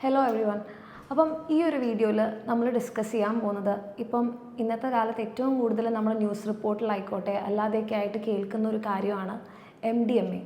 Hello every one അപ്പം ഈ ഒരു വീഡിയോയിൽ നമ്മൾ ഡിസ്കസ് ചെയ്യാൻ പോകുന്നത് ഇപ്പം ഇന്നത്തെ കാലത്ത് ഏറ്റവും കൂടുതൽ നമ്മൾ ന്യൂസ് റിപ്പോർട്ടിലായിക്കോട്ടെ അല്ലാതെയൊക്കെ ആയിട്ട് കേൾക്കുന്ന ഒരു കാര്യമാണ് എം ഡി എം എ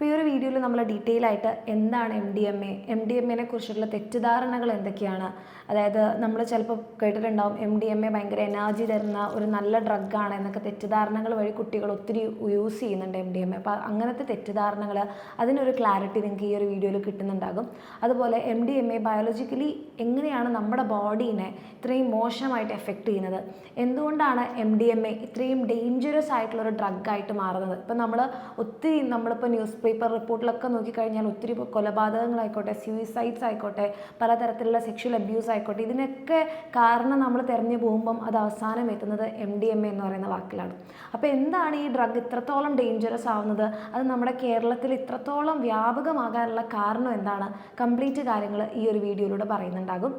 അപ്പോൾ ഈ ഒരു വീഡിയോയിൽ നമ്മൾ ഡീറ്റെയിൽ ആയിട്ട് എന്താണ് M D M A M D M എനെ കുറിച്ചിട്ടുള്ള തെറ്റിദ്ധാരണകൾ എന്തൊക്കെയാണ്? അതായത് നമ്മൾ ചിലപ്പോൾ കേട്ടിട്ടുണ്ടാവും എം ഡി എം എ ഭയങ്കര എനർജി തരുന്ന ഒരു നല്ല ഡ്രഗാണ് എന്നൊക്കെ തെറ്റിദ്ധാരണകൾ വഴി കുട്ടികൾ ഒത്തിരി യൂസ് ചെയ്യുന്നുണ്ട് എം ഡി എം എ അപ്പോൾ അങ്ങനത്തെ തെറ്റിദ്ധാരണകൾ അതിനൊരു ക്ലാരിറ്റി നിങ്ങൾക്ക് ഈ ഒരു വീഡിയോയിൽ കിട്ടുന്നുണ്ടാകും. അതുപോലെ M D M A biologically എങ്ങനെയാണ് നമ്മുടെ ബോഡീനെ ഇത്രയും മോശമായിട്ട് എഫക്റ്റ് ചെയ്യുന്നത്? എന്തുകൊണ്ടാണ് എം ഡി എം എ ഇത്രയും ഡേഞ്ചറസ് ആയിട്ടുള്ളൊരു ഡ്രഗായിട്ട് മാറുന്നത്? ഇപ്പം നമ്മൾ ഒത്തിരി നമ്മളിപ്പോൾ ന്യൂസ് പേപ്പർ റിപ്പോർട്ടിലൊക്കെ നോക്കിക്കഴിഞ്ഞാൽ ഒത്തിരി കൊലപാതകങ്ങളായിക്കോട്ടെ സ്യൂയിസൈഡ്സ് ആയിക്കോട്ടെ പലതരത്തിലുള്ള സെക്ഷൽ അബ്യൂസ് ആയിക്കോട്ടെ ഇതിനൊക്കെ കാരണം നമ്മൾ തിരഞ്ഞു പോകുമ്പം അത് അവസാനം എത്തുന്നത് എം ഡി എം എ എന്ന് പറയുന്ന വാക്കിലാണ്. അപ്പോൾ എന്താണ് ഈ ഡ്രഗ് ഇത്രത്തോളം ഡേഞ്ചറസ് ആവുന്നത്? അത് നമ്മുടെ കേരളത്തിൽ ഇത്രത്തോളം വ്യാപകമാകാനുള്ള കാരണം എന്താണ്? കംപ്ലീറ്റ് കാര്യങ്ങൾ ഈ ഒരു വീഡിയോയിലൂടെ പറയുന്നുണ്ടാകും.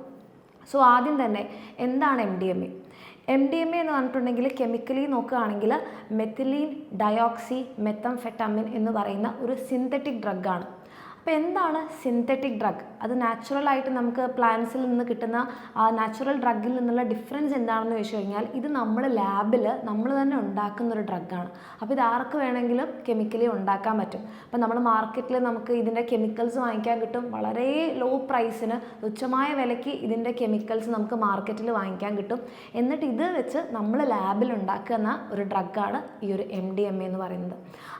സോ ആദ്യം തന്നെ എന്താണ് M D M A M D M A എന്ന് പറഞ്ഞിട്ടുണ്ടെങ്കിൽ കെമിക്കലി നോക്കുകയാണെങ്കിൽ മെത്തിലീൻ ഡയോക്സി മെത്തംഫെറ്റാമിൻ എന്ന് പറയുന്ന ഒരു സിന്തറ്റിക് ഡ്രഗാണ് അപ്പോൾ എന്താണ് സിന്തറ്റിക് ഡ്രഗ് അത് നാച്ചുറലായിട്ട് നമുക്ക് പ്ലാന്റ്സിൽ നിന്ന് കിട്ടുന്ന ആ നാച്ചുറൽ ഡ്രഗിൽ നിന്നുള്ള ഡിഫറൻസ് എന്താണെന്ന് ചോദിച്ചു കഴിഞ്ഞാൽ ഇത് നമ്മൾ ലാബിൽ നമ്മൾ തന്നെ ഉണ്ടാക്കുന്ന ഒരു ഡ്രഗാണ് അപ്പോൾ ഇത് ആർക്ക് വേണമെങ്കിലും കെമിക്കലി ഉണ്ടാക്കാൻ പറ്റും. അപ്പോൾ നമ്മൾ മാർക്കറ്റിൽ നമുക്ക് ഇതിന്റെ കെമിക്കൽസ് വാങ്ങിക്കാൻ കിട്ടും. വളരെ ലോ പ്രൈസിന് തുച്ഛമായ വിലയ്ക്ക് ഇതിന്റെ കെമിക്കൽസ് നമുക്ക് മാർക്കറ്റിൽ വാങ്ങിക്കാൻ കിട്ടും. എന്നിട്ട് ഇത് വെച്ച് നമ്മൾ ലാബിൽ ഉണ്ടാക്കുന്ന ഒരു ഡ്രഗാണ് ഈ ഒരു എം ഡി എം എന്ന് പറയുന്നത്.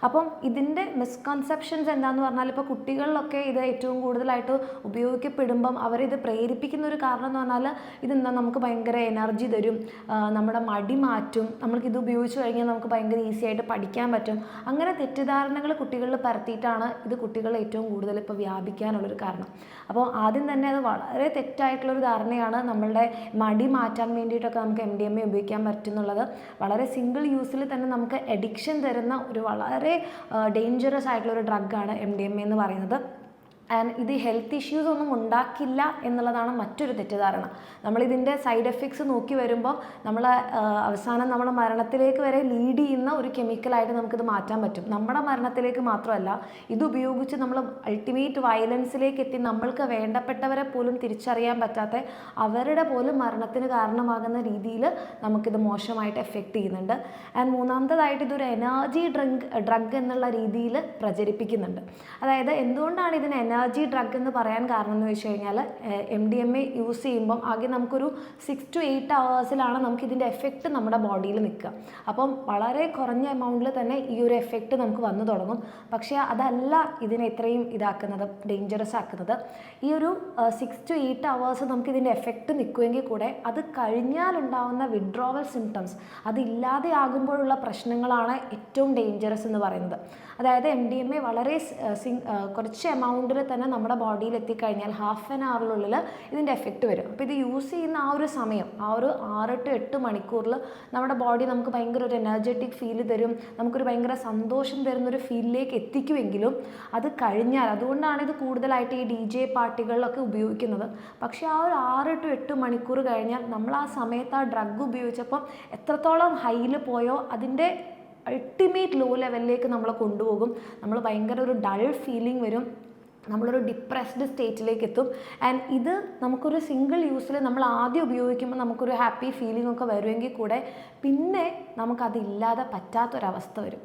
അപ്പം ഇതിന്റെ മിസ്കൺസെപ്ഷൻസ് എന്താണെന്ന് പറഞ്ഞാൽ ഇപ്പോൾ കുട്ടികളിലൊക്കെ ഇത് ഏറ്റവും കൂടുതലായിട്ട് ഉപയോഗിക്കപ്പെടുമ്പം അവരിത് പ്രേരിപ്പിക്കുന്ന ഒരു കാരണം എന്ന് പറഞ്ഞാൽ ഇതെന്താ? നമുക്ക് ഭയങ്കര എനർജി തരും. നമ്മുടെ മടി മാറ്റും. നമ്മൾക്കിത് ഉപയോഗിച്ച് കഴിഞ്ഞാൽ നമുക്ക് ഭയങ്കര ഈസി ആയിട്ട് പഠിക്കാൻ പറ്റും. അങ്ങനെ തെറ്റിദ്ധാരണകൾ കുട്ടികളിൽ പരത്തിയിട്ടാണ് ഇത് കുട്ടികളെ ഏറ്റവും കൂടുതൽ ഇപ്പോൾ വ്യാപിക്കാനുള്ളൊരു കാരണം. അപ്പോൾ ആദ്യം തന്നെ അത് വളരെ തെറ്റായിട്ടുള്ളൊരു ധാരണയാണ് നമ്മളുടെ മടി മാറ്റാൻ വേണ്ടിയിട്ടൊക്കെ നമുക്ക് എം ഡി എം എ ഉപയോഗിക്കാൻ പറ്റുന്നുള്ളത്. വളരെ സിംഗിൾ യൂസിൽ തന്നെ നമുക്ക് എഡിക്ഷൻ തരുന്ന ഒരു വളരെ ഡേഞ്ചറസ് ആയിട്ടുള്ള ഒരു ഡ്രഗാണ് എം ഡി എം എ എന്ന് പറയുന്നത്. ആൻഡ് ഇത് ഹെൽത്ത് ഇഷ്യൂസ് ഒന്നും ഉണ്ടാക്കില്ല എന്നുള്ളതാണ് മറ്റൊരു തെറ്റിദ്ധാരണ. നമ്മളിതിന്റെ സൈഡ് എഫക്ട്സ് നോക്കി വരുമ്പോൾ നമ്മൾ അവസാനം നമ്മൾ മരണത്തിലേക്ക് വരെ ലീഡ് ചെയ്യുന്ന ഒരു കെമിക്കലായിട്ട് നമുക്കിത് മാറ്റാൻ പറ്റും. നമ്മുടെ മരണത്തിലേക്ക് മാത്രമല്ല ഇത് ഉപയോഗിച്ച് നമ്മൾ അൾട്ടിമേറ്റ് വയലൻസിലേക്ക് എത്തി നമ്മൾക്ക് വേണ്ടപ്പെട്ടവരെ പോലും തിരിച്ചറിയാൻ പറ്റാത്ത അവരുടെ പോലും മരണത്തിന് കാരണമാകുന്ന രീതിയിൽ നമുക്കിത് മോശമായിട്ട് എഫക്റ്റ് ചെയ്യുന്നുണ്ട്. ആൻഡ് മൂന്നാമത്തതായിട്ട് ഇതൊരു എനർജി ഡ്രങ്ക് ഡ്രഗ് എന്നുള്ള രീതിയിൽ പ്രചരിപ്പിക്കുന്നുണ്ട്. അതായത് എന്തുകൊണ്ടാണ് ഇതിന് എനർജി ഡ്രഗ് എന്ന് പറയാൻ കാരണം എന്ന് വെച്ച് കഴിഞ്ഞാൽ M D M A use ചെയ്യുമ്പം ആകെ നമുക്കൊരു സിക്സ് ടു എയ്റ്റ് അവേഴ്സിലാണ് നമുക്ക് ഇതിന്റെ എഫക്റ്റ് നമ്മുടെ ബോഡിയിൽ നിൽക്കുക. അപ്പം വളരെ കുറഞ്ഞ എമൗണ്ടിൽ തന്നെ ഈ ഒരു എഫക്റ്റ് നമുക്ക് വന്നു തുടങ്ങും. പക്ഷേ അതല്ല ഇതിനെ ഇത്രയും ഇതാക്കുന്നത് ഡേഞ്ചറസ് ആക്കുന്നത്. ഈ ഒരു സിക്സ് ടു എയ്റ്റ് അവേഴ്സ് നമുക്ക് ഇതിന്റെ എഫക്റ്റ് നിൽക്കുമെങ്കിൽ കൂടെ അത് കഴിഞ്ഞാലുണ്ടാവുന്ന വിഡ്രോവൽ സിംറ്റംസ് അതില്ലാതെ ആകുമ്പോഴുള്ള പ്രശ്നങ്ങളാണ് ഏറ്റവും ഡേഞ്ചറസ് എന്ന് പറയുന്നത്. അതായത് എം ഡി എം എ വളരെ കുറച്ച് എമൗണ്ടിൽ തന്നെ നമ്മുടെ ബോഡിയിൽ എത്തിക്കഴിഞ്ഞാൽ ഹാഫ് ആൻ അവറിനുള്ളിൽ ഇതിന്റെ എഫക്റ്റ് വരും. അപ്പോൾ ഇത് യൂസ് ചെയ്യുന്ന ആ ഒരു സമയം ആ ഒരു ആറ് ടു എട്ട് മണിക്കൂറിൽ നമ്മുടെ ബോഡി നമുക്ക് ഭയങ്കര ഒരു എനർജറ്റിക് ഫീൽ തരും നമുക്കൊരു ഭയങ്കര സന്തോഷം തരുന്നൊരു ഫീലിലേക്ക് എത്തിക്കുമെങ്കിലും അത് കഴിഞ്ഞാൽ അതുകൊണ്ടാണ് ഇത് കൂടുതലായിട്ട് ഈ ഡി ജെ പാർട്ടികളിലൊക്കെ ഉപയോഗിക്കുന്നത്. പക്ഷേ ആ ഒരു ആറ് ടു എട്ട് മണിക്കൂർ കഴിഞ്ഞാൽ നമ്മൾ ആ സമയത്ത് ആ ഡ്രഗ് ഉപയോഗിച്ചപ്പം എത്രത്തോളം ഹൈയിൽ പോയോ അതിന്റെ അൾട്ടിമേറ്റ് ലോ ലെവലിലേക്ക് നമ്മളെ കൊണ്ടുപോകും. നമ്മൾ ഭയങ്കര ഒരു ഡൾ ഫീലിംഗ് വരും. നമ്മളൊരു ഡിപ്രസ്ഡ് സ്റ്റേറ്റിലേക്ക് എത്തും ആൻഡ് ഇത് നമുക്കൊരു സിംഗിൾ യൂസിൽ നമ്മൾ ആദ്യം ഉപയോഗിക്കുമ്പോൾ നമുക്കൊരു ഹാപ്പി ഫീലിംഗ് ഒക്കെ വരുമെങ്കിൽ കൂടെ പിന്നെ നമുക്കതില്ലാതെ പറ്റാത്തൊരവസ്ഥ വരും.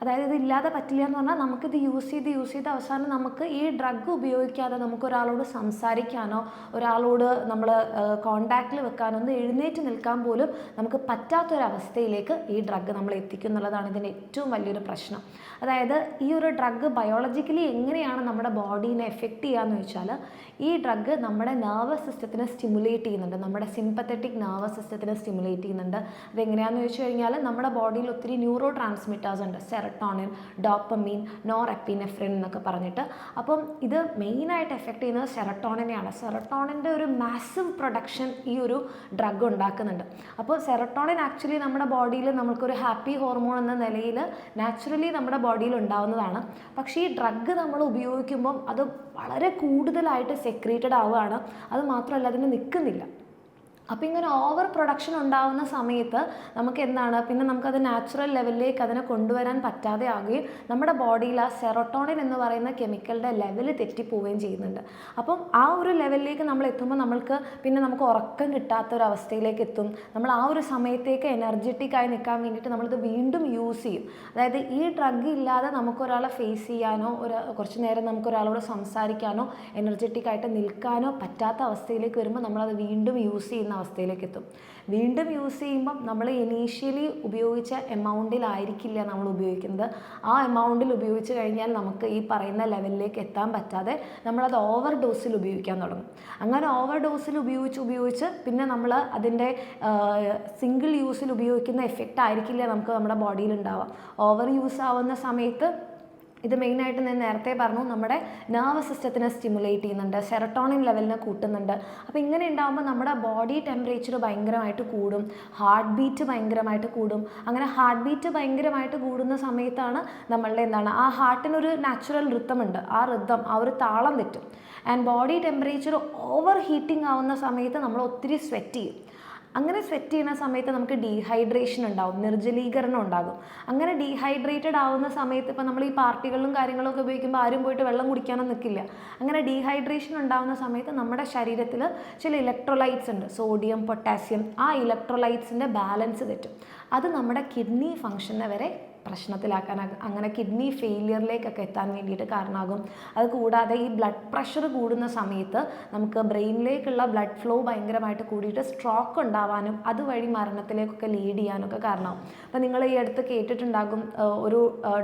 അതായത് ഇത് ഇല്ലാതെ പറ്റില്ല എന്ന് പറഞ്ഞാൽ നമുക്കിത് യൂസ് ചെയ്ത് യൂസ് ചെയ്ത് അവസാനം നമുക്ക് ഈ ഡ്രഗ് ഉപയോഗിക്കാതെ നമുക്ക് ഒരാളോട് സംസാരിക്കാനോ ഒരാളോട് നമ്മൾ കോണ്ടാക്റ്റിൽ വെക്കാനോ ഒന്ന് എഴുന്നേറ്റ് നിൽക്കാൻ പോലും നമുക്ക് പറ്റാത്തൊരവസ്ഥയിലേക്ക് ഈ ഡ്രഗ് നമ്മൾ എത്തിക്കും എന്നുള്ളതാണ് ഇതിന്റെ ഏറ്റവും വലിയൊരു പ്രശ്നം. അതായത് ഈ ഒരു ഡ്രഗ് ബയോളജിക്കലി എങ്ങനെയാണ് നമ്മുടെ ബോഡീനെ എഫക്റ്റ് ചെയ്യാന്ന് വെച്ചാൽ ഈ ഡ്രഗ് നമ്മുടെ നെർവസ് സിസ്റ്റത്തിനെ സ്റ്റിമുലേറ്റ് ചെയ്യുന്നുണ്ട്. നമ്മുടെ സിമ്പത്തറ്റിക് നെർവസ് സിസ്റ്റത്തിനെ സ്റ്റിമുലേറ്റ് ചെയ്യുന്നുണ്ട്. അതെങ്ങനെയാണെന്ന് ചോദിച്ചു കഴിഞ്ഞാൽ നമ്മുടെ ബോഡിയിൽ ഒത്തിരി ന്യൂറോ ട്രാൻസ്മിറ്റേഴ്സ് ഉണ്ട്. സെറട്ടോണിൻ ഡോപ്പമീൻ നോർ എപ്പിനെഫ്രിൻ എന്നൊക്കെ പറഞ്ഞിട്ട്. അപ്പം ഇത് മെയിനായിട്ട് എഫക്റ്റ് ചെയ്യുന്നത് സെറട്ടോണിനെയാണ് സെറട്ടോണിന്റെ ഒരു മാസീവ് പ്രൊഡക്ഷൻ ഈ ഒരു ഡ്രഗ് ഉണ്ടാക്കുന്നുണ്ട്. അപ്പോൾ സെറട്ടോണിൻ ആക്ച്വലി നമ്മുടെ ബോഡിയിൽ നമുക്കൊരു ഹാപ്പി ഹോർമോൺ എന്ന നിലയിൽ നാച്ചുറലി നമ്മുടെ ബോഡിയിൽ ഉണ്ടാവുന്നതാണ്. പക്ഷേ ഈ ഡ്രഗ് നമ്മൾ ഉപയോഗിക്കുമ്പം അത് വളരെ കൂടുതലായിട്ട് സെക്രീറ്റഡ് ആവുകയാണ്. അത് മാത്രമല്ല അതിന് നിൽക്കുന്നില്ല അപ്പോൾ ഇങ്ങനെ ഓവർ പ്രൊഡക്ഷൻ ഉണ്ടാവുന്ന സമയത്ത് നമുക്ക് എന്താണ് പിന്നെ നമുക്കത് നാച്ചുറൽ ലെവലിലേക്ക് അതിനെ കൊണ്ടുവരാൻ പറ്റാതെ ആകുകയും നമ്മുടെ ബോഡിയിൽ ആ സെറോട്ടോണിൻ എന്ന് പറയുന്ന കെമിക്കലിന്റെ ലെവൽ തെറ്റിപ്പോവുകയും ചെയ്യുന്നുണ്ട്. അപ്പം ആ ഒരു ലെവലിലേക്ക് നമ്മൾ എത്തുമ്പോൾ നമ്മൾക്ക് പിന്നെ നമുക്ക് ഉറക്കം കിട്ടാത്ത ഒരു അവസ്ഥയിലേക്ക് എത്തും. നമ്മൾ ആ ഒരു സമയത്തേക്ക് എനർജറ്റിക് ആയി നിൽക്കാൻ വേണ്ടിയിട്ട് നമ്മളിത് വീണ്ടും യൂസ് ചെയ്യും. അതായത് ഈ ഡ്രഗ് ഇല്ലാതെ നമുക്കൊരാളെ ഫേസ് ചെയ്യാനോ ഒരു കുറച്ച് നേരം നമുക്കൊരാളോട് സംസാരിക്കാനോ എനർജറ്റിക് ആയിട്ട് നിൽക്കാനോ പറ്റാത്ത അവസ്ഥയിലേക്ക് വരുമ്പോൾ നമ്മളത് വീണ്ടും യൂസ് ചെയ്യുന്ന അവസ്ഥയിലേക്ക് എത്തും വീണ്ടും യൂസ് ചെയ്യുമ്പം നമ്മൾ ഇനീഷ്യലി ഉപയോഗിച്ച എമൗണ്ടിലായിരിക്കില്ല നമ്മൾ ഉപയോഗിക്കുന്നത്. ആ എമൗണ്ടിൽ ഉപയോഗിച്ച് കഴിഞ്ഞാൽ നമുക്ക് ഈ പറയുന്ന ലെവലിലേക്ക് എത്താൻ പറ്റാതെ നമ്മളത് ഓവർ ഡോസിൽ ഉപയോഗിക്കാൻ തുടങ്ങും. അങ്ങനെ ഓവർ ഡോസിൽ ഉപയോഗിച്ച് ഉപയോഗിച്ച് പിന്നെ നമ്മൾ അതിന്റെ സിംഗിൾ യൂസിൽ ഉപയോഗിക്കുന്ന എഫക്റ്റ് ആയിരിക്കില്ല നമുക്ക് നമ്മുടെ ബോഡിയിൽ ഉണ്ടാവാം ഓവർ യൂസ് ആവുന്ന സമയത്ത് ഇത് മെയിനായിട്ട് ഞാൻ നേരത്തെ പറഞ്ഞു നമ്മുടെ നെർവസ് സിസ്റ്റത്തിനെ സ്റ്റിമുലേറ്റ് ചെയ്യുന്നുണ്ട് സെറട്ടോണിൻ ലെവലിനെ കൂട്ടുന്നുണ്ട്. അപ്പോൾ ഇങ്ങനെ ഉണ്ടാകുമ്പോൾ നമ്മുടെ ബോഡി ടെമ്പറേച്ചർ ഭയങ്കരമായിട്ട് കൂടും ഹാർട്ട് ബീറ്റ് ഭയങ്കരമായിട്ട് കൂടും. അങ്ങനെ ഹാർട്ട് ബീറ്റ് ഭയങ്കരമായിട്ട് കൂടുന്ന സമയത്താണ് നമ്മളുടെ എന്താണ് ആ ഹാർട്ടിനൊരു നാച്ചുറൽ ഋത്തമുണ്ട് ആ ഋതം ആ ഒരു താളം തെറ്റും. And body temperature overheating ആവുന്ന സമയത്ത് നമ്മൾ ഒത്തിരി സ്വെറ്റ് ചെയ്യും. അങ്ങനെ സ്വെറ്റ് ചെയ്യുന്ന സമയത്ത് നമുക്ക് ഡീഹൈഡ്രേഷൻ ഉണ്ടാവും നിർജലീകരണം ഉണ്ടാകും. അങ്ങനെ ഡീഹൈഡ്രേറ്റഡ് ആവുന്ന സമയത്ത് ഇപ്പോൾ നമ്മൾ ഈ പാർട്ടികളിലും കാര്യങ്ങളും ഒക്കെ ഉപയോഗിക്കുമ്പോൾ ആരും പോയിട്ട് വെള്ളം കുടിക്കാനൊന്നും നിൽക്കില്ല അങ്ങനെ ഡീഹൈഡ്രേഷൻ ഉണ്ടാകുന്ന സമയത്ത് നമ്മുടെ ശരീരത്തിൽ ചില ഇലക്ട്രോലൈറ്റ്സ് ഉണ്ട് സോഡിയം പൊട്ടാസ്യം ആ ഇലക്ട്രോലൈറ്റ്സിന്റെ ബാലൻസ് തെറ്റും. അത് നമ്മുടെ കിഡ്നി ഫങ്ഷനെ വരെ പ്രശ്നത്തിലാക്കാൻ അങ്ങനെ കിഡ്നി ഫെയിലിയറിലേക്കൊക്കെ എത്താൻ വേണ്ടിയിട്ട് കാരണമാകും. അത് കൂടാതെ ഈ ബ്ലഡ് പ്രഷർ കൂടുന്ന സമയത്ത് നമുക്ക് ബ്രെയിനിലേക്കുള്ള ബ്ലഡ് ഫ്ലോ ഭയങ്കരമായിട്ട് കൂടിയിട്ട് സ്ട്രോക്ക് ഉണ്ടാവാനും അതുവഴി മരണത്തിലേക്കൊക്കെ ലീഡ് ചെയ്യാനൊക്കെ കാരണമാകും. അപ്പോൾ നിങ്ങൾ ഈ അടുത്ത് കേട്ടിട്ടുണ്ടാകും ഒരു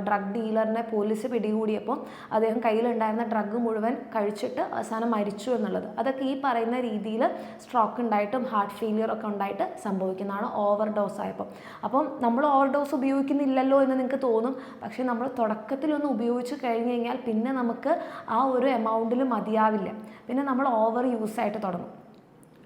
ഡ്രഗ് ഡീലറിനെ പോലീസ് പിടികൂടിയപ്പോൾ അദ്ദേഹം കയ്യിലുണ്ടായിരുന്ന ഡ്രഗ് മുഴുവൻ കഴിച്ചിട്ട് അവസാനം മരിച്ചു എന്നുള്ളത്. അതൊക്കെ ഈ പറയുന്ന രീതിയിൽ സ്ട്രോക്ക് ഉണ്ടായിട്ടും ഹാർട്ട് ഫെയിലിയർ ഒക്കെ ഉണ്ടായിട്ട് സംഭവിക്കുന്നതാണ് ഓവർ ഡോസ് ആയപ്പോൾ അപ്പം നമ്മൾ ഓവർ ഡോസ് ഉപയോഗിക്കുന്നില്ലല്ലോ എന്ന് നിങ്ങൾക്ക് തോന്നും. പക്ഷേ നമ്മൾ തുടക്കത്തിലൊന്ന് ഉപയോഗിച്ച് കഴിഞ്ഞ് കഴിഞ്ഞാൽ പിന്നെ നമുക്ക് ആ ഒരു എമൗണ്ടിൽ മതിയാവില്ല. പിന്നെ നമ്മൾ ഓവർ യൂസ് ആയിട്ട് തുടങ്ങും.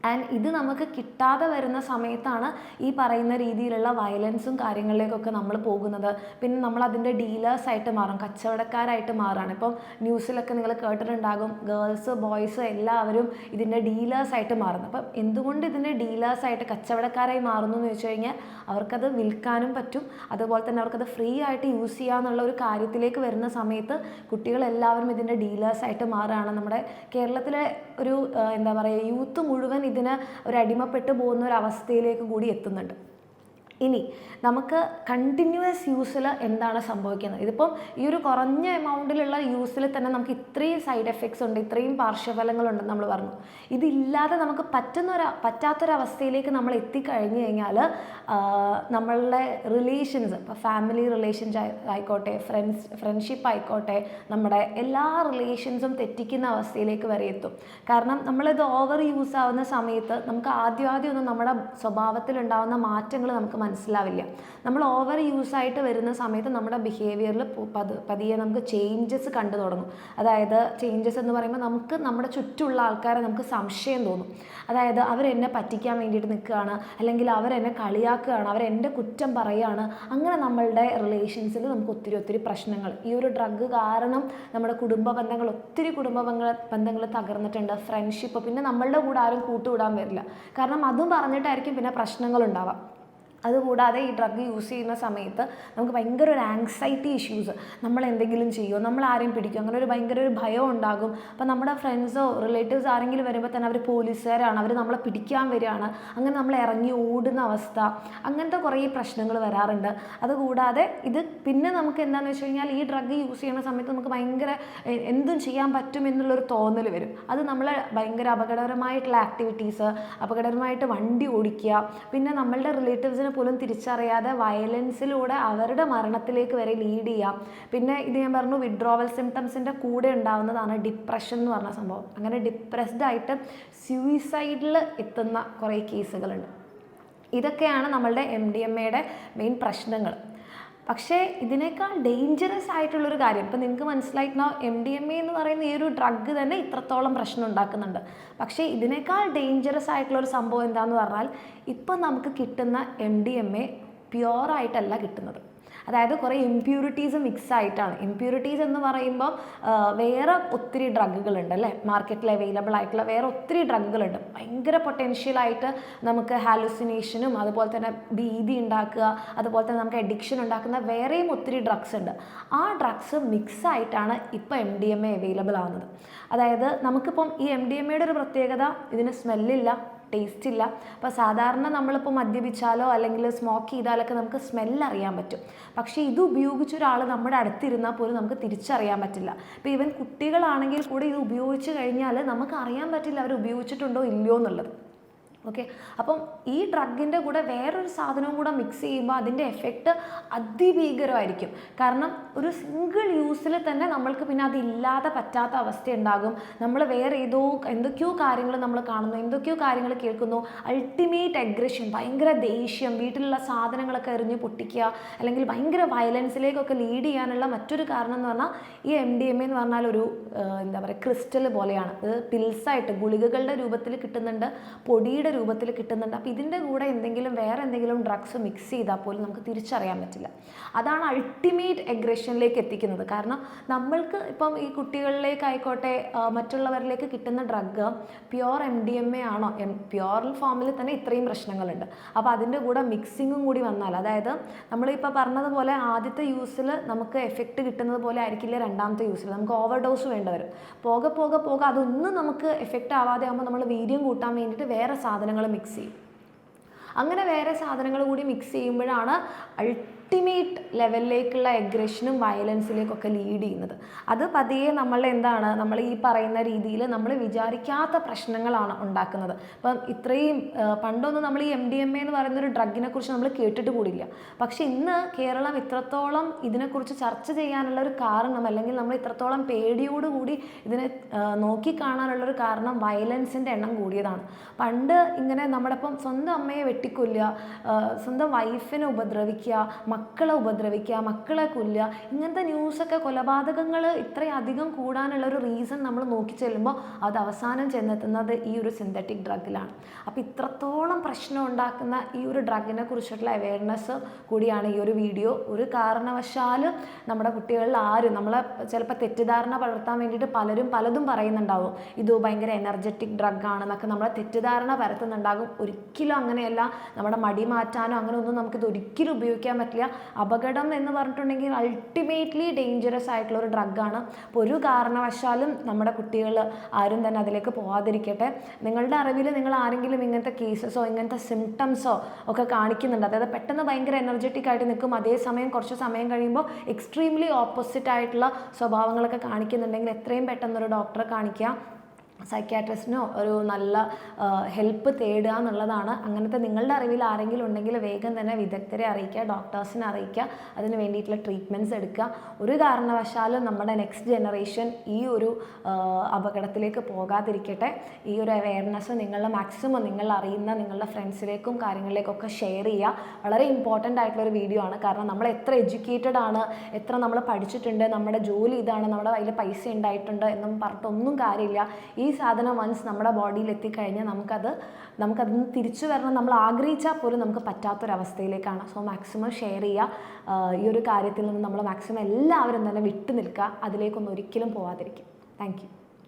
ആൻഡ് ഇത് നമുക്ക് കിട്ടാതെ വരുന്ന സമയത്താണ് ഈ പറയുന്ന രീതിയിലുള്ള വയലൻസും കാര്യങ്ങളിലേക്കൊക്കെ നമ്മൾ പോകുന്നത്. പിന്നെ നമ്മൾ അതിന്റെ ഡീലേഴ്സായിട്ട് മാറും കച്ചവടക്കാരായിട്ട് മാറുകയാണ്. ഇപ്പം ന്യൂസിലൊക്കെ നിങ്ങൾ കേട്ടിട്ടുണ്ടാകും ഗേൾസ് ബോയ്സ് എല്ലാവരും ഇതിന്റെ ഡീലേഴ്സായിട്ട് മാറുന്നു അപ്പം എന്തുകൊണ്ട് ഇതിന്റെ ഡീലേഴ്സായിട്ട് കച്ചവടക്കാരായി മാറുന്നു എന്ന് വെച്ച് കഴിഞ്ഞാൽ അവർക്കത് വിൽക്കാനും പറ്റും. അതുപോലെ തന്നെ അവർക്കത് ഫ്രീ ആയിട്ട് യൂസ് ചെയ്യാമെന്നുള്ള ഒരു കാര്യത്തിലേക്ക് വരുന്ന സമയത്ത് കുട്ടികളെല്ലാവരും ഇതിന്റെ ഡീലേഴ്സായിട്ട് മാറുകയാണ്. നമ്മുടെ കേരളത്തിലെ ഒരു എന്താ പറയുക യൂത്ത് മുഴുവൻ ഇതിന് ഒരു അടിമപ്പെട്ടു പോകുന്ന ഒരു അവസ്ഥയിലേക്ക് കൂടി എത്തുന്നുണ്ട്. ഇനി നമുക്ക് കണ്ടിന്യൂസ് യൂസിൽ എന്താണ് സംഭവിക്കുന്നത്? ഇതിപ്പം ഈ ഒരു കുറഞ്ഞ എമൗണ്ടിലുള്ള യൂസിൽ തന്നെ നമുക്ക് ഇത്രയും സൈഡ് എഫക്ട്സ് ഉണ്ട് ഇത്രയും പാർശ്വഫലങ്ങളുണ്ടെന്ന് നമ്മൾ പറഞ്ഞു. ഇതില്ലാതെ നമുക്ക് പറ്റുന്നൊരു പറ്റാത്തൊരവസ്ഥയിലേക്ക് നമ്മൾ എത്തിക്കഴിഞ്ഞു കഴിഞ്ഞാൽ നമ്മളുടെ റിലേഷൻസ് ഇപ്പോൾ ഫാമിലി റിലേഷൻസ് ആയിക്കോട്ടെ ഫ്രണ്ട്സ് ഫ്രണ്ട്ഷിപ്പ് ആയിക്കോട്ടെ നമ്മുടെ എല്ലാ റിലേഷൻസും തെറ്റിക്കുന്ന അവസ്ഥയിലേക്ക് വരെ എത്തും. കാരണം നമ്മളിത് ഓവർ യൂസ് ആവുന്ന സമയത്ത് നമുക്ക് ആദ്യം ആദ്യം ഒന്നും നമ്മുടെ സ്വഭാവത്തിലുണ്ടാവുന്ന മാറ്റങ്ങൾ നമുക്ക് മനസ്സിലാവില്ല. നമ്മൾ ഓവർ യൂസ് ആയിട്ട് വരുന്ന സമയത്ത് നമ്മുടെ ബിഹേവിയറിൽ പത് പതിയെ നമുക്ക് ചേഞ്ചസ് കണ്ടു തുടങ്ങും. അതായത് ചേഞ്ചസ് എന്ന് പറയുമ്പോൾ നമുക്ക് നമ്മുടെ ചുറ്റുമുള്ള ആൾക്കാരെ നമുക്ക് സംശയം തോന്നും. അതായത് അവരെന്നെ പറ്റിക്കാൻ വേണ്ടിയിട്ട് നിൽക്കുകയാണ് അല്ലെങ്കിൽ അവരെന്നെ കളിയാക്കുകയാണ് അവരെന്റെ കുറ്റം പറയുകയാണ് അങ്ങനെ നമ്മളുടെ റിലേഷൻസിൽ നമുക്ക് ഒത്തിരി ഒത്തിരി പ്രശ്നങ്ങൾ. ഈ ഒരു ഡ്രഗ് കാരണം നമ്മുടെ കുടുംബ ബന്ധങ്ങൾ ഒത്തിരി കുടുംബ ബന്ധങ്ങൾ തകർന്നിട്ടുണ്ട്. ഫ്രണ്ട്ഷിപ്പ് പിന്നെ നമ്മളുടെ കൂടെ ആരും കൂട്ടുകൂടാൻ വരില്ല. കാരണം അതും പറഞ്ഞിട്ടായിരിക്കും പിന്നെ പ്രശ്നങ്ങൾ ഉണ്ടാവാം. അതുകൂടാതെ ഈ ഡ്രഗ് യൂസ് ചെയ്യുന്ന സമയത്ത് നമുക്ക് ഭയങ്കര ഒരു ആങ്സൈറ്റി ഇഷ്യൂസ് നമ്മൾ എന്തെങ്കിലും ചെയ്യുമോ നമ്മൾ ആരെയും പിടിക്കും അങ്ങനെ ഒരു ഭയങ്കര ഒരു ഭയം ഉണ്ടാകും. അപ്പം നമ്മുടെ ഫ്രണ്ട്സോ റിലേറ്റീവ്സ് ആരെങ്കിലും വരുമ്പോൾ തന്നെ അവർ പോലീസുകാരാണ് അവർ നമ്മളെ പിടിക്കാൻ വരികയാണ്. അങ്ങനെ നമ്മൾ ഇറങ്ങി ഓടുന്ന അവസ്ഥ അങ്ങനത്തെ കുറേ പ്രശ്നങ്ങൾ വരാറുണ്ട്. അതുകൂടാതെ ഇത് പിന്നെ നമുക്ക് എന്താണെന്ന് വെച്ച് കഴിഞ്ഞാൽ ഈ ഡ്രഗ് യൂസ് ചെയ്യുന്ന സമയത്ത് നമുക്ക് ഭയങ്കര എന്തും ചെയ്യാൻ പറ്റും എന്നുള്ളൊരു തോന്നൽ വരും. അത് നമ്മളെ ഭയങ്കര അപകടകരമായിട്ടുള്ള ആക്ടിവിറ്റീസ് അപകടകരമായിട്ട് വണ്ടി ഓടിക്കുക പിന്നെ നമ്മളുടെ റിലേറ്റീവ്സിനെ പോലും തിരിച്ചറിയാതെ വയലൻസിലൂടെ അവരുടെ മരണത്തിലേക്ക് വരെ ലീഡ് ചെയ്യാം. പിന്നെ ഇത് ഞാൻ പറഞ്ഞു വിഡ്രോവൽ സിംറ്റംസിന്റെ കൂടെ ഉണ്ടാവുന്നതാണ് ഡിപ്രഷൻ എന്ന് പറഞ്ഞ സംഭവം. അങ്ങനെ ഡിപ്രസ്ഡ് ആയിട്ട് സ്യൂയിസൈഡിൽ എത്തുന്ന കുറേ കേസുകളുണ്ട് ഇതൊക്കെയാണ് നമ്മളുടെ എം ഡി എം എയുടെ മെയിൻ പ്രശ്നങ്ങൾ. പക്ഷേ ഇതിനേക്കാൾ ഡേഞ്ചറസ് ആയിട്ടുള്ളൊരു കാര്യം ഇപ്പം നിങ്ങൾക്ക് മനസ്സിലായിട്ടുണ്ടാവും എം ഡി എം എ എന്ന് പറയുന്ന ഈ ഒരു ഡ്രഗ് തന്നെ ഇത്രത്തോളം പ്രശ്നം ഉണ്ടാക്കുന്നുണ്ട്. പക്ഷേ ഇതിനേക്കാൾ ഡേഞ്ചറസ് ആയിട്ടുള്ളൊരു സംഭവം എന്താണെന്ന് പറഞ്ഞാൽ ഇപ്പം നമുക്ക് കിട്ടുന്ന എം ഡി എം എ പ്യുവറായിട്ടല്ല കിട്ടുന്നത്. അതായത് കുറേ ഇമ്പ്യൂരിറ്റീസ് മിക്സ് ആയിട്ടാണ് ഇമ്പ്യൂരിറ്റീസ് എന്ന് പറയുമ്പോൾ വേറെ ഒത്തിരി ഡ്രഗുകളുണ്ട് അല്ലേ? മാർക്കറ്റിൽ അവൈലബിൾ ആയിട്ടുള്ള വേറെ ഒത്തിരി ഡ്രഗുകളുണ്ട് ഭയങ്കര പൊട്ടൻഷ്യലായിട്ട് നമുക്ക് ഹാലുസിനേഷനും അതുപോലെ തന്നെ ഭീതി ഉണ്ടാക്കുക അതുപോലെ തന്നെ നമുക്ക് അഡിക്ഷൻ ഉണ്ടാക്കുന്ന വേറെയും ഒത്തിരി ഡ്രഗ്സ് ഉണ്ട്. ആ ഡ്രഗ്സ് മിക്സ് ആയിട്ടാണ് ഇപ്പോൾ M D M A available ആവുന്നത്. അതായത് നമുക്കിപ്പം ഈ എം ഡി എം എയുടെ ഒരു പ്രത്യേകത ഇതിന് സ്മെല്ലില്ല ടേസ്റ്റ് ഇല്ല അപ്പോൾ സാധാരണ നമ്മളിപ്പോൾ മദ്യപിച്ചാലോ അല്ലെങ്കിൽ സ്മോക്ക് ചെയ്താലൊക്കെ നമുക്ക് സ്മെല്ല് അറിയാൻ പറ്റും. പക്ഷേ ഇത് ഉപയോഗിച്ച ഒരാൾ നമ്മുടെ അടുത്തിരുന്നാൽ പോലും നമുക്ക് തിരിച്ചറിയാൻ പറ്റില്ല. ഇപ്പോൾ ഈവൻ കുട്ടികളാണെങ്കിൽ കൂടി ഇത് ഉപയോഗിച്ച് കഴിഞ്ഞാൽ നമുക്ക് അറിയാൻ പറ്റില്ല അവർ ഉപയോഗിച്ചിട്ടുണ്ടോ ഇല്ലയോ എന്നുള്ളത്. ഓക്കെ അപ്പം ഈ ഡ്രഗിന്റെ കൂടെ വേറൊരു സാധനവും കൂടെ മിക്സ് ചെയ്യുമ്പോൾ അതിന്റെ എഫക്റ്റ് അതിഭീകരമായിരിക്കും. കാരണം ഒരു സിംഗിൾ യൂസിൽ തന്നെ നമ്മൾക്ക് പിന്നെ അതില്ലാതെ പറ്റാത്ത അവസ്ഥ ഉണ്ടാകും നമ്മൾ വേറെ ഏതോ എന്തൊക്കെയോ കാര്യങ്ങൾ നമ്മൾ കാണുന്നു എന്തൊക്കെയോ കാര്യങ്ങൾ കേൾക്കുന്നു. അൾട്ടിമേറ്റ് അഗ്രഷൻ ഭയങ്കര ദേഷ്യം വീട്ടിലുള്ള സാധനങ്ങളൊക്കെ എറിഞ്ഞ് പൊട്ടിക്കുക അല്ലെങ്കിൽ ഭയങ്കര വയലൻസിലേക്കൊക്കെ ലീഡ് ചെയ്യാനുള്ള മറ്റൊരു കാരണം എന്ന് പറഞ്ഞാൽ ഈ എം ഡി എം എന്ന് പറഞ്ഞാൽ ഒരു എന്താ പറയുക ക്രിസ്റ്റൽ പോലെയാണ്. ഇത് പിൽസായിട്ട് ഗുളികകളുടെ രൂപത്തിൽ കിട്ടുന്നുണ്ട് പൊടിയുടെ രൂപത്തിൽ കിട്ടുന്നുണ്ട്. അപ്പോൾ ഇതിന്റെ കൂടെ എന്തെങ്കിലും വേറെ എന്തെങ്കിലും ഡ്രഗ്സ് മിക്സ് ചെയ്താൽ പോലും നമുക്ക് തിരിച്ചറിയാൻ പറ്റില്ല. അതാണ് അൾട്ടിമേറ്റ് എഗ്രഷനിലേക്ക് എത്തിക്കുന്നത്. കാരണം നമ്മൾക്ക് ഇപ്പം ഈ കുട്ടികളിലേക്ക് ആയിക്കോട്ടെ ആ, മറ്റുള്ളവരിലേക്ക് കിട്ടുന്ന drug pure M D M A ആണോ? എം പ്യുവർ ഫോമിൽ തന്നെ ഇത്രയും പ്രശ്നങ്ങളുണ്ട്. അപ്പോൾ അതിന്റെ കൂടെ മിക്സിങ്ങും കൂടി വന്നാൽ അതായത് നമ്മളിപ്പോൾ പറഞ്ഞതുപോലെ ആദ്യത്തെ യൂസിൽ നമുക്ക് എഫക്റ്റ് കിട്ടുന്നത് പോലെ ആയിരിക്കില്ല രണ്ടാമത്തെ യൂസിൽ നമുക്ക് ഓവർ ഡോസ് വേണ്ടി വരും പോകെ പോകെ പോകെ അതൊന്നും നമുക്ക് എഫക്റ്റ് ആവാതെ ആകുമ്പോൾ നമ്മൾ വീര്യം കൂട്ടാൻ വേണ്ടിയിട്ട് വേറെ സാധനങ്ങൾ മിക്സ് ചെയ്യും. അങ്ങനെ വേറെ സാധനങ്ങൾ കൂടി മിക്സ് ചെയ്യുമ്പോഴാണ് അൾട്ടിമേറ്റ് ലെവലിലേക്കുള്ള അഗ്രഷനും വയലൻസിലേക്കൊക്കെ ലീഡ് ചെയ്യുന്നത്. അത് പതിയെ നമ്മൾ എന്താണ് നമ്മൾ ഈ പറയുന്ന രീതിയിൽ നമ്മൾ വിചാരിക്കാത്ത പ്രശ്നങ്ങളാണ് ഉണ്ടാക്കുന്നത്. ഇപ്പം ഇത്രയും പണ്ടൊന്നും നമ്മൾ ഈ എം ഡി എം എ എന്ന് പറയുന്ന ഒരു ഡ്രഗിനെ കുറിച്ച് നമ്മൾ കേട്ടിട്ട് കൂടിയില്ല. പക്ഷെ ഇന്ന് കേരളം ഇത്രത്തോളം ഇതിനെക്കുറിച്ച് ചർച്ച ചെയ്യാനുള്ള ഒരു കാരണം അല്ലെങ്കിൽ നമ്മൾ ഇത്രത്തോളം പേടിയോടുകൂടി ഇതിനെ നോക്കിക്കാണാനുള്ളൊരു കാരണം വയലൻസിന്റെ എണ്ണം കൂടിയതാണ്. പണ്ട് ഇങ്ങനെ നമ്മുടെ ഇപ്പം സ്വന്തം അമ്മയെ വെട്ടിക്കൊല്ലുക സ്വന്തം വൈഫിനെ ഉപദ്രവിക്കുക മക്കളെ ഉപദ്രവിക്കുക മക്കളെ കൊല്ലുക ഇങ്ങനത്തെ ന്യൂസൊക്കെ കൊലപാതകങ്ങൾ ഇത്രയധികം കൂടാനുള്ള ഒരു റീസൺ നമ്മൾ നോക്കി ചെല്ലുമ്പോൾ അത് അവസാനം ചെന്നെത്തുന്നത് ഈ ഒരു സിന്തറ്റിക് ഡ്രഗിലാണ് അപ്പോൾ ഇത്രത്തോളം പ്രശ്നം ഉണ്ടാക്കുന്ന ഈ ഒരു ഡ്രഗിനെ കുറിച്ചിട്ടുള്ള അവയർനെസ് കൂടിയാണ് ഈ ഒരു വീഡിയോ ഒരു കാരണവശാലും നമ്മുടെ കുട്ടികളിൽ ആരും നമ്മളെ ചിലപ്പോൾ തെറ്റിദ്ധാരണ പകർത്താൻ വേണ്ടിയിട്ട് പലരും പലതും പറയുന്നുണ്ടാവും. ഇത് ഭയങ്കര എനർജറ്റിക് ഡ്രഗ് ആണെന്നൊക്കെ നമ്മളെ തെറ്റിദ്ധാരണ പരത്തുന്നുണ്ടാകും. ഒരിക്കലും അങ്ങനെയല്ല. നമ്മുടെ മടി മാറ്റാനോ അങ്ങനെ ഒന്നും നമുക്കിത് ഒരിക്കലും ഉപയോഗിക്കാൻ പറ്റില്ല. അപകടം എന്ന് പറഞ്ഞിട്ടുണ്ടെങ്കിൽ അൾട്ടിമേറ്റ്ലി ഡേഞ്ചറസ് ആയിട്ടുള്ള ഒരു ഡ്രഗാണ് അപ്പോൾ ഒരു കാരണവശാലും നമ്മുടെ കുട്ടികൾ ആരും തന്നെ അതിലേക്ക് പോകാതിരിക്കട്ടെ നിങ്ങളുടെ അറിവിൽ നിങ്ങൾ ആരെങ്കിലും ഇങ്ങനത്തെ കേസസോ ഇങ്ങനത്തെ സിംറ്റംസോ ഒക്കെ കാണിക്കുന്നുണ്ട്. അതായത് പെട്ടെന്ന് ഭയങ്കര എനർജറ്റിക് ആയിട്ട് നിൽക്കും. അതേസമയം കുറച്ച് സമയം കഴിയുമ്പോൾ എക്സ്ട്രീംലി ഓപ്പോസിറ്റ് ആയിട്ടുള്ള സ്വഭാവങ്ങളൊക്കെ കാണിക്കുന്നുണ്ടെങ്കിൽ എത്രയും പെട്ടെന്ന് ഒരു ഡോക്ടറെ കാണിക്കുക. സൈക്യാട്രിസ്റ്റിനോ ഒരു നല്ല ഹെൽപ്പ് തേടുക എന്നുള്ളതാണ്. അങ്ങനത്തെ നിങ്ങളുടെ അറിവിൽ ആരെങ്കിലും ഉണ്ടെങ്കിൽ വേഗം തന്നെ വിദഗ്ധരെ അറിയിക്കുക ഡോക്ടേഴ്സിനെ അറിയിക്കുക അതിന് വേണ്ടിയിട്ടുള്ള ട്രീറ്റ്മെന്റ്സ് എടുക്കുക. ഒരു കാരണവശാലും നമ്മുടെ നെക്സ്റ്റ് ജനറേഷൻ ഈ ഒരു അപകടത്തിലേക്ക് പോകാതിരിക്കട്ടെ. ഈ ഒരു അവയർനെസ് നിങ്ങളുടെ മാക്സിമം നിങ്ങൾ അറിയുന്ന നിങ്ങളുടെ ഫ്രണ്ട്സിലേക്കും കാര്യങ്ങളിലേക്കൊക്കെ ഷെയർ ചെയ്യുക. വളരെ ഇമ്പോർട്ടന്റ് ആയിട്ടുള്ളൊരു വീഡിയോ ആണ്. കാരണം നമ്മൾ എത്ര എഡ്യൂക്കേറ്റഡ് ആണ് എത്ര നമ്മൾ പഠിച്ചിട്ടുണ്ട് നമ്മുടെ ജോലി ഇതാണ് നമ്മുടെ കയ്യിൽ പൈസ ഉണ്ടായിട്ടുണ്ട് എന്നും പറഞ്ഞിട്ടൊന്നും കാര്യമില്ല. ഈ സാധനം വൺസ് നമ്മുടെ ബോഡിയിൽ എത്തിക്കഴിഞ്ഞാൽ നമുക്കത് നമുക്കതിൽ നിന്ന് തിരിച്ചു വരണം. നമ്മൾ ആഗ്രഹിച്ചാൽ പോലും നമുക്ക് പറ്റാത്തൊരവസ്ഥയിലേക്കാണ്. സോ മാക്സിമം ഷെയർ ചെയ്യുക. ഈ ഒരു കാര്യത്തിൽ നിന്ന് നമ്മൾ മാക്സിമം എല്ലാവരും തന്നെ വിട്ടു നിൽക്കുക അതിലേക്കൊന്നും ഒരിക്കലും പോവാതിരിക്കും താങ്ക്